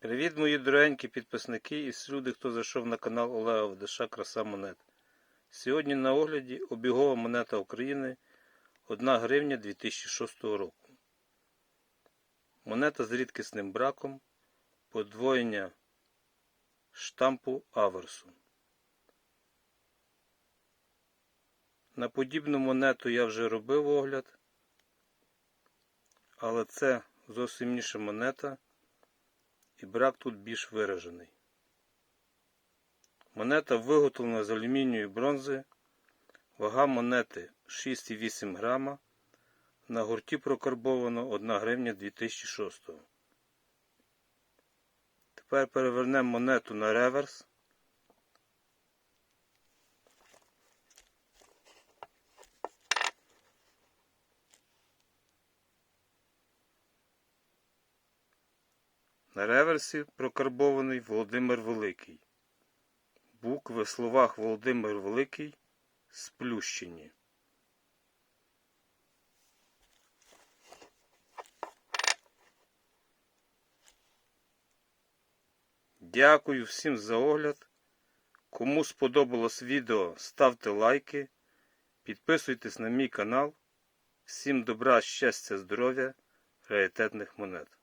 Привіт, мої дорогенькі підписники і люди, хто зайшов на канал Олега Ведеша Краса Монет. Сьогодні на огляді обігова монета України 1 гривня 2006 року. Монета з рідкісним браком, подвоєння штампу аверсу. На подібну монету я вже робив огляд, але це зовсім інша монета і брак тут більш виражений. Монета виготовлена з алюмінію і бронзи. Вага монети 6,8 грама. На гурті прокарбовано 1 гривня 2006. Тепер перевернемо монету на реверс. На реверсі прокарбований Володимир Великий. Букви в словах Володимир Великий сплющені. Дякую всім за огляд. Кому сподобалось відео, ставте лайки, підписуйтесь на мій канал. Всім добра, щастя, здоров'я, раритетних монет.